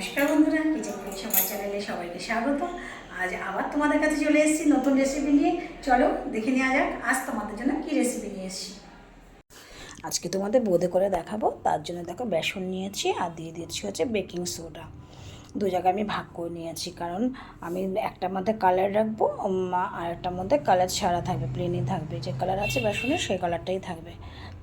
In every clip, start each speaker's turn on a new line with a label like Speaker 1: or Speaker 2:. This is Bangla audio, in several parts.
Speaker 1: নমস্কার বন্ধুরা কিচেন কুইক সবার চ্যানেলে সবাইকে স্বাগত। আজ আবার তোমাদের কাছে চলে এসেছি নতুন রেসিপি নিয়ে। চলো দেখে নেওয়া যাক, আজ তোমাদের জন্য কি রেসিপি নিয়ে এসেছি। আজকে তোমাদের বোধে করে দেখাবো, তার জন্য দেখো বেসন নিয়েছি আর দিয়ে দিয়েছি হচ্ছে বেকিং সোডা দু জায়গায় আমি ভাগ করে নিয়েছি, কারণ আমি একটার মধ্যে কালার রাখব আর একটার মধ্যে কালার ছাড়া থাকবে প্লেনই থাকবে। যে কালার আছে বেসনের, সেই কালারটাই থাকবে।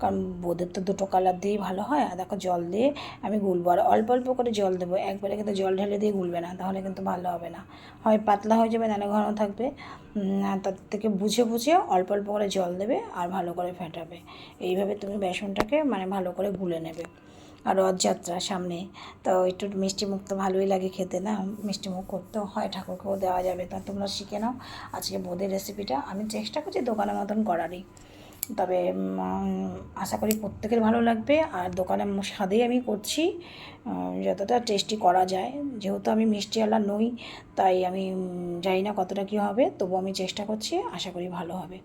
Speaker 1: কারণ বোদের তো দুটো কালার দিয়েই ভালো হয়। আর দেখো জল দিয়ে আমি গুলবো। আর অল্প অল্প করে জল দেবো। একবারে কিন্তু জল ঢেলে দিয়ে গুলবে না, তাহলে কিন্তু ভালো হবে না। হয় পাতলা হয়ে যাবে নাহলে ঘন থাকবে। তার থেকে বুঝে বুঝে অল্প অল্প করে জল দেবে আর ভালো করে ফেটাবে। এইভাবে তুমি বেসনটাকে মানে ভালো করে গুলে নেবে। আর রথযাত্রা সামনে, তো একটু মিষ্টি মুখ তো ভালোই লাগে খেতে না? মিষ্টি মুখ করতেও হয়, ঠাকুরকেও দেওয়া যাবে। তা তোমরা শিখে নাও আজকে বোঁদের রেসিপিটা আমি চেষ্টা করছি দোকানের মতন করারই। তবে আশা করি প্রত্যেকের ভালো লাগবে। আর দোকানে স্বাদেই আমি করছি। যতটা টেস্টি করা যায়। যেহেতু আমি মিষ্টিওয়ালা নই, তাই আমি জানি না কতটা কী হবে, তবু আমি চেষ্টা করছি, আশা করি ভালো হবে।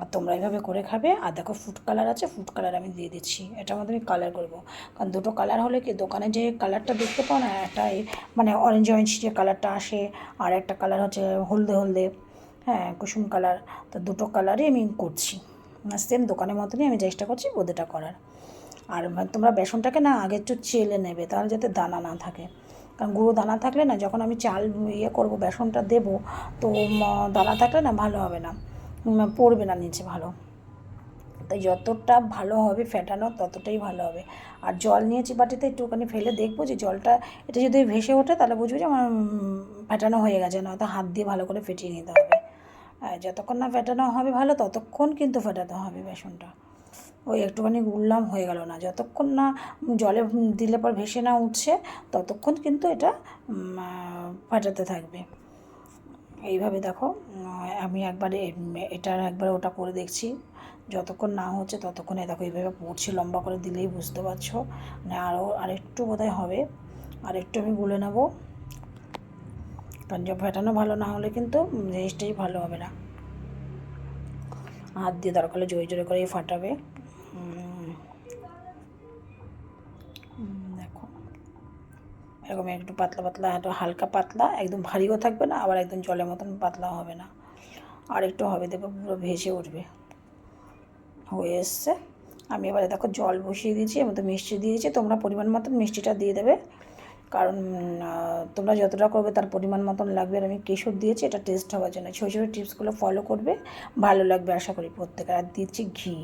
Speaker 1: আর তোমরা এইভাবে করে খাবে। আর দেখো ফুড কালার আছে ফুড কালার আমি দিয়ে দিচ্ছি। এটার মধ্যে আমি কালার করব। কারণ দুটো কালার হলে কি, দোকানে যে কালারটা দেখতে পাও না, একটা মানে অরেঞ্জ অরেঞ্জ যে কালারটা আসে, আর একটা কালার হচ্ছে হলদে হলদে হ্যাঁ কুসুম কালার তো দুটো কালারই আমি করছি। সেম দোকানের মতনই আমি চেষ্টা করছি বোঁদেটা করার। আর মানে তোমরা বেসনটাকে না আগে একটু চেলে নেবে, তাহলে যাতে দানা না থাকে। কারণ গুঁড়ো দানা থাকলে না, যখন আমি চাল ইয়ে করব, বেসনটা দেবো, তো দানা থাকলে না ভালো হবে না। পড়বে না নিচে ভালো। তাই যতটা ভালো হবে ফেটানো, ততটাই ভালো হবে। আর জল নিয়েছি বাটিতে, একটুখানি ফেলে দেখব যে জলটা, এটা যদি ভেসে ওঠে, তাহলে বুঝব যে আমার ফেটানো হয়ে গেছে, নয়তো হাত দিয়ে ভালো করে ফেটিয়ে নিতে হবে। যতক্ষণ না ফেটানো হবে ভালো, ততক্ষণ কিন্তু ফেটাতে হবে বেসনটা। ওই একটুখানি গুললাম হয়ে গেল না। যতক্ষণ না জলে দিলে পর ভেসে না উঠছে, ততক্ষণ কিন্তু এটা ফাটাতে থাকবে। এইভাবে দেখো, আমি একবারে এটার একবার ওটা করে দেখছি। যতক্ষণ না হচ্ছে ততক্ষণে দেখো, এইভাবে পড়ছে, লম্বা করে দিলেই বুঝতে পারছ। মানে আরও আরেকটু বোধহয় হবে। আর একটু আমি গুলে নেব। কারণ যে ফেটানো ভালো না হলে কিন্তু জিনিসটাই ভালো হবে না। হাত দিয়ে দরকার হলে জোরে জোরে করেই ফাটাবে। দেখো। এরকম একটু পাতলা পাতলা, একটু হালকা পাতলা, একদম ভারীও থাকবে না, আবার একদম জলের মতন পাতলা হবে না। আর একটু হবে দেখো পুরো ভেসে উঠবে। হয়ে এসছে। আমি এবারে দেখো জল বসিয়ে দিয়েছি, এর তো মিষ্টি দিয়েছি, তোমরা পরিমাণ মতন মিষ্টিটা দিয়ে দেবে। কারণ তোমরা যতটা করবে তার পরিমাণ মতন লাগবে আর আমি কেশর দিয়েছি, এটা টেস্ট হওয়ার জন্য। ছোটো ছোটো টিপসগুলো ফলো করবে, ভালো লাগবে আশা করি প্রত্যেকের। আর দিচ্ছি ঘি।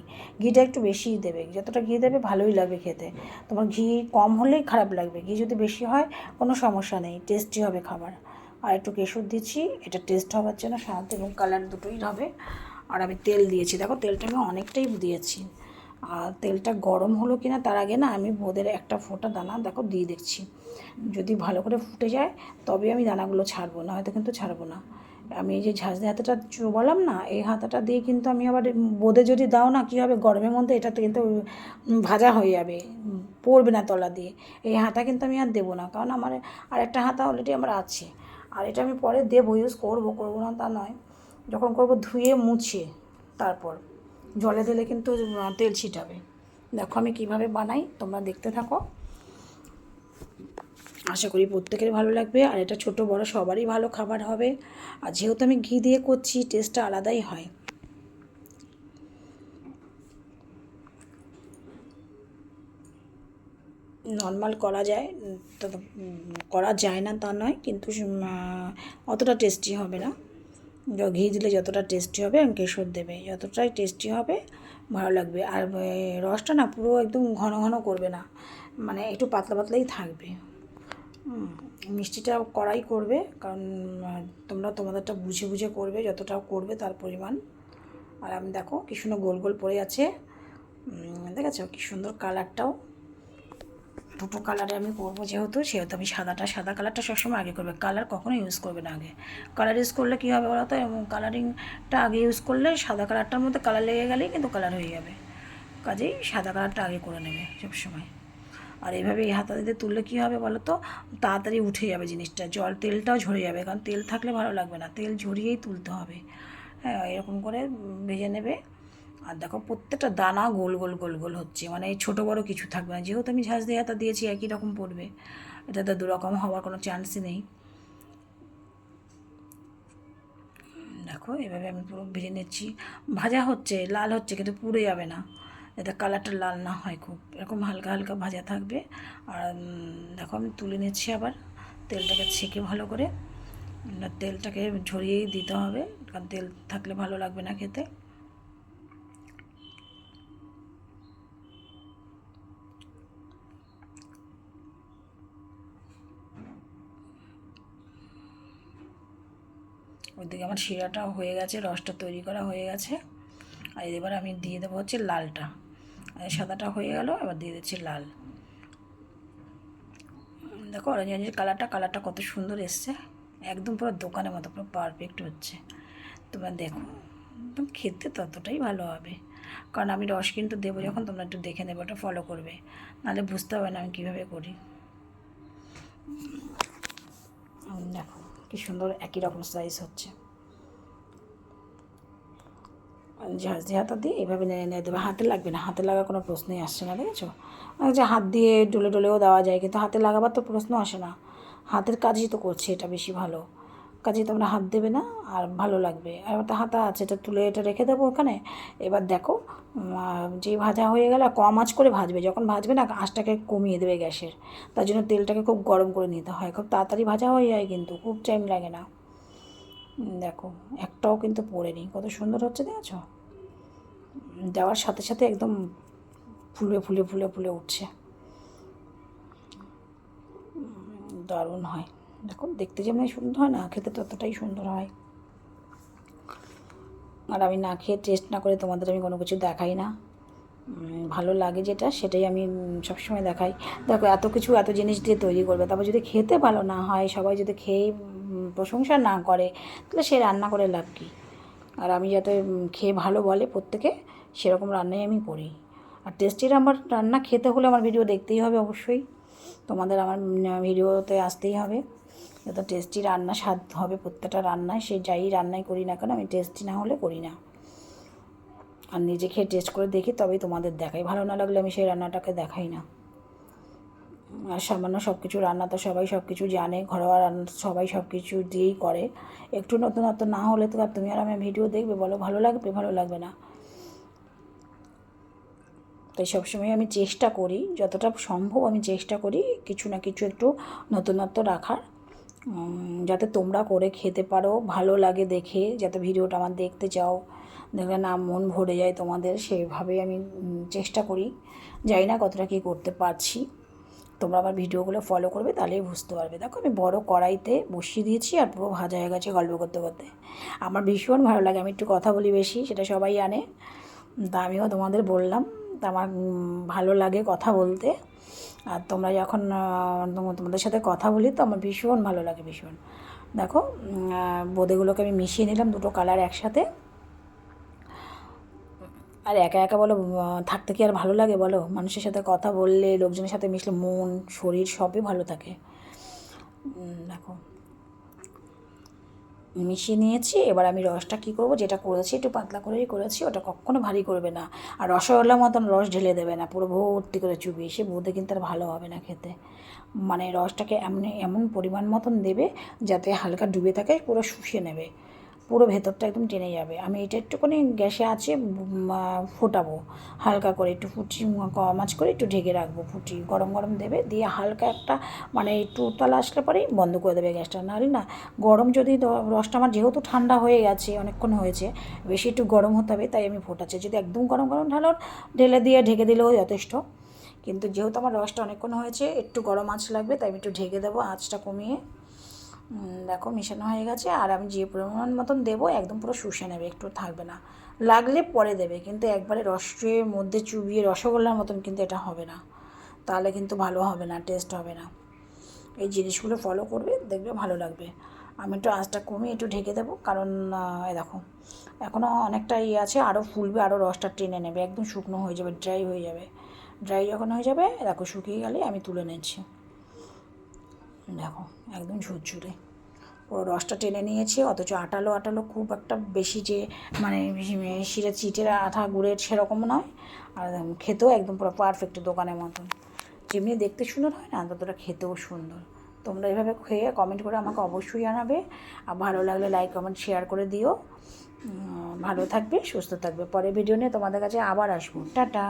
Speaker 1: ঘিটা একটু বেশিই দেবে। যতটা ঘি দেবে ভালোই লাগবে খেতে। তোমার ঘি কম হলেই খারাপ লাগবে। ঘি যদি বেশি হয়, কোনো সমস্যা নেই। টেস্টি হবে খাবার। আর একটু কেশর দিচ্ছি, এটা টেস্ট হওয়ার জন্য স্বাদ এবং কালার দুটোই হবে। আর আমি তেল দিয়েছি। দেখো তেলটা আমি অনেকটাই দিয়েছি। আর তেলটা গরম হলো কিনা তার আগে না আমি বোঁদের একটা ফোঁটা দানা, দেখো দিয়ে দেখছি। যদি ভালো করে ফুটে যায়, তবে আমি দানাগুলো ছাড়বো না হয়তো কিন্তু ছাড়বো না। আমি এই যে ঝাঁঝরি হাতাটা বললাম না, এই হাতাটা দিয়ে কিন্তু আমি আবার বোঁদে যদি দাও না, কী হবে? গরমের মধ্যে এটা তো কিন্তু ভাজা হয়ে যাবে, পড়বে না তলা দিয়ে। এই হাতা কিন্তু আমি আর দেবো না, কারণ আমার আর একটা হাতা অলরেডি আমার আছে। আর এটা আমি পরে দেবো ইউজ করব করব না তা নয়। যখন করব ধুয়ে মুছে, তারপর। জলে দিলে কিন্তু তেল ছিটাবে। দেখো আমি কীভাবে বানাই, তোমরা দেখতে থাকো। আশা করি প্রত্যেকের ভালো লাগবে, আর এটা ছোট বড় সবারই ভালো খাবার হবে। আর যেহেতু আমি ঘি দিয়ে করছি টেস্টটা আলাদাই হয়। নর্মাল করা যায় করা যায় না তা নয়, কিন্তু অতটা টেস্টি হবে না। ঘি দিলে যতটা টেস্টি হবে কেশর দেবে। যতটাই টেস্টি হবে, ভালো লাগবে। আর রসটা না পুরো একদম ঘন ঘন করবে না। মানে একটু পাতলা পাতলাই থাকবে। মিষ্টিটা কড়াই করবে, কারণ তোমরা তোমাদেরটা বুঝে বুঝে করবে, যতটা করবে তার পরিমাণ। আর আমি দেখো কি সুন্দর গোল গোল পড়ে আছে। দেখেছ? কি সুন্দর কালারটাও দুটো কালারে আমি করব যেহেতু, সেহেতু আমি সাদাটা, সাদা কালারটা সবসময় আগে করবে। কালার কখনো ইউজ করবে না আগে। কালার ইউজ করলে কী হবে বলো তো কালারিংটা আগে ইউজ করলে সাদা কালারটার মধ্যে কালার লেগে গেলেই কিন্তু কালার হয়ে যাবে। কাজেই সাদা কালারটা আগে করে নেবে সবসময়। আর এইভাবে এই হাতা দিতে তুললে কী হবে বলো তো তাড়াতাড়ি উঠে যাবে জিনিসটা। জল তেলটাও ঝরে যাবে, কারণ তেল থাকলে ভালো লাগবে না। তেল ঝরিয়েই তুলতে হবে। হ্যাঁ এরকম করে ভেজে নেবে। আর দেখো প্রত্যেকটা দানা গোল গোল গোল গোল হচ্ছে। মানে ছোটো বড় কিছু থাকবে না। যেহেতু আমি ঝাঁজ দিয়ে হাতা দিয়েছি, একই রকম পড়বে। এটা তো দুরকম হওয়ার কোনো চান্সই নেই। দেখো, এভাবে আমি পুরো ভেজে নিচ্ছি। ভাজা হচ্ছে, লাল হচ্ছে, কিন্তু পুড়ে যাবে না। যাতে কালারটা লাল না হয় খুব। এরকম হালকা হালকা ভাজা থাকবে। আর দেখো আমি তুলে নিচ্ছি আবার। তেলটাকে ছেঁকে ভালো করে। তেলটাকে ঝরিয়েই দিতে হবে, কারণ তেল থাকলে ভালো লাগবে না খেতে। ওইদিকে আমার শিরাটা হয়ে গেছে, রসটা তৈরি করা হয়ে গেছে। আর এবার আমি দিয়ে দেবো হচ্ছে লালটা। সাদাটা হয়ে গেল, এবার দিয়ে দিচ্ছি লাল। দেখো অরেঞ্জ অরেঞ্জ কালারটা কালারটা কত সুন্দর এসছে। একদম পুরো দোকানের মতো, পুরো পারফেক্ট হচ্ছে। তোমরা দেখো, একদম খেতে ততটাই ভালো হবে। কারণ আমি রস কিন্তু দেবো যখন, তোমরা একটু দেখে নেবে, ওটা ফলো করবে। নাহলে বুঝতে হবে না আমি কীভাবে করি। দেখো। কি সুন্দর একই রকম সাইজ হচ্ছে। ঝাঁজ দিয়ে হাতা দিয়ে এভাবে নেড়ে নেড়ে দেবে। হাতে লাগবে না, হাতে লাগার কোনো প্রশ্নই আসছে না, দেখেছ? আর যে হাত দিয়ে ডলে ডলেও দেওয়া যায়, কিন্তু হাতে লাগাবার তো প্রশ্ন আসে না। হাতের কাজই তো করছে এটা বেশি ভালো। কাজেই তোমরা হাত দেবে না, আর ভালো লাগবে। আর ওটা হাতা আছে, এটা তুলে এটা রেখে দেবো ওখানে। এবার দেখো যে ভাজা হয়ে গেলে কম আঁচ করে ভাজবে। যখন ভাজবে না, আঁচটাকে কমিয়ে দেবে গ্যাসের। তার জন্য তেলটাকে খুব গরম করে নিতে হয়। খুব তাড়াতাড়ি ভাজা হয়ে যায় কিন্তু, খুব টাইম লাগে না। দেখো, একটাও কিন্তু পড়েনি। কত সুন্দর হচ্ছে দেখেছ? দেওয়ার সাথে সাথে একদম ফুলে ফুলে ফুলে ফুলে উঠছে। দারুণ হয়। দেখো, দেখতে যেমন সুন্দর হয়, না খেতে ততটাই সুন্দর হয়। আর আমি না খেয়ে টেস্ট না করে তোমাদের আমি কোনো কিছু দেখাই না। ভালো লাগে যেটা, সেটাই আমি সবসময় দেখাই। দেখো, এত কিছু, এত জিনিস দিয়ে তৈরি করবে, তারপর যদি খেতে ভালো না হয়, সবাই যদি খেয়ে প্রশংসা না করে, তাহলে সে রান্না করে লাভ কী? আর আমি যাতে খেয়ে ভালো বলে প্রত্যেকে, সেরকম রান্নাই আমি করি। আর টেস্টির আমার রান্না, খেতে হলে আমার ভিডিও দেখতেই হবে অবশ্যই। তোমাদের আমার ভিডিওতে আসতেই হবে। যত টেস্টি রান্না স্বাদ হবে প্রত্যেকটা রান্নায়, সে যাই রান্নাই করি না কেন, আমি টেস্টি না হলে করি না। আর নিজে খেয়ে টেস্ট করে দেখি, তবেই তোমাদের দেখাই। ভালো না লাগলে আমি সেই রান্নাটাকে দেখাই না। আর সামান্য সব কিছু রান্না তো সবাই সব কিছু জানে, ঘরোয়া রান্না সবাই সব কিছু দিয়েই করে। একটু নতুনত্ব না হলে তো আর তুমি আর আমি ভিডিও দেখবে, বলো ভালো লাগবে ভালো লাগবে না। তাই সবসময় আমি চেষ্টা করি, যতটা সম্ভব আমি চেষ্টা করি কিছু না কিছু একটু নতুনত্ব রাখার। যাতে তোমরা করে খেতে পারো, ভালো লাগে দেখে, যাতে ভিডিওটা আমার দেখতে চাও। দেখলে না মন ভরে যায় তোমাদের, সেভাবেই আমি চেষ্টা করি। জানি না কতটা কী করতে পারছি। তোমরা আমার ভিডিওগুলো ফলো করবে, তাহলেই বুঝতে পারবে। দেখো আমি বড় কড়াইতে বসিয়ে দিয়েছি আর পুরো ভাজা হয়ে গেছে গল্প করতে করতে। আমার ভীষণ ভালো লাগে, আমি একটু কথা বলি বেশি, সেটা সবাই আনে তা আমিও তোমাদের বললাম, তা আমার ভালো লাগে কথা বলতে। আর তোমরা যখন তোমাদের সাথে কথা বলি, তো আমার ভীষণ ভালো লাগে ভীষণ। দেখো বোঁদেগুলোকে আমি মিশিয়ে নিলাম দুটো কালার একসাথে। আর একা একা বলো থাকতে কি আর ভালো লাগে বলো? মানুষের সাথে কথা বললে, লোকজনের সাথে মিশলে মন, শরীর সবই ভালো থাকে। দেখো। মিশিয়ে নিয়েছি, এবার আমি রসটা কী করব, যেটা করেছি, একটু পাতলা করেই করেছি, ওটা কখনো ভারী করবে না। আর রসগোল্লার মতন রস ঢেলে দেবে না, পুরো ভর্তি করে চুবিয়ে, সে বোধে কিন্তু আর ভালো হবে না খেতে। মানে রসটাকে এমন এমন পরিমাণ মতন দেবে, যাতে হালকা ডুবে থাকে, পুরো শুষিয়ে নেবে। পুরো ভেতরটা একদম টেনে যাবে। আমি এটা একটুখানি গ্যাসে আছে ফোটাবো। হালকা করে একটু ফুটি মাছ করে একটু ঢেকে রাখব ফুটি। গরম গরম দেবে, দিয়ে হালকা একটা মানে একটু উতলা আসলে পরেই বন্ধ করে দেবে গ্যাসটা। নাহলে না, গরম যদি রসটা আমার যেহেতু ঠান্ডা হয়ে গেছে, অনেকক্ষণ হয়েছে, বেশি একটু গরম হতে হবে, তাই আমি ফোটাচ্ছি। যদি একদম গরম গরম ঢালো ঢেলে দিয়ে ঢেকে দিলেও যথেষ্ট। কিন্তু যেহেতু আমার রসটা অনেকক্ষণ হয়েছে, একটু গরম আঁচ লাগবে, তাই আমি একটু ঢেকে দেবো আঁচটা কমিয়ে। দেখো, মেশানো হয়ে গেছে, আর আমি যে পরিমাণ মতন দেবো, একদম পুরো শুষে নেবে, একটু থাকবে না। লাগলে পরে দেবে, কিন্তু একবারে রসের মধ্যে চুবিয়ে রসগোল্লার মতন কিন্তু এটা হবে না। তাহলে কিন্তু ভালো হবে না টেস্ট হবে না। এই জিনিসগুলো ফলো করবে, দেখবে ভালো লাগবে। আমি একটু আঁচটা কমিয়ে একটু ঢেকে দেবো, কারণ এই দেখো এখনও অনেকটা ইয়ে আছে আরও ফুলবে আরও রসটা টেনে নেবে, একদম শুকনো হয়ে যাবে ড্রাই হয়ে যাবে। ড্রাই যখন হয়ে যাবে দেখো, শুকিয়ে গেলে আমি তুলে নিচ্ছি। দেখো, একদম ঝুরঝুরে। পুরো রসটা টেনে নিয়েছি, অথচ আটালো আটালো খুব একটা বেশি যে মানে শিরা চিটের আঠা গুড়ের সেরকম নয়। আর খেতেও একদম পুরো পারফেক্ট দোকানের মতন। যেমনি দেখতে সুন্দর হয় না, ততটা খেতেও সুন্দর। তোমরা এভাবে খেয়ে কমেন্ট করে আমাকে অবশ্যই জানাবে। আর ভালো লাগলে লাইক কমেন্ট শেয়ার করে দিও। ভালো থাকবে, সুস্থ থাকবে। পরে ভিডিও নিয়ে তোমাদের কাছে আবার আসব। টাটা!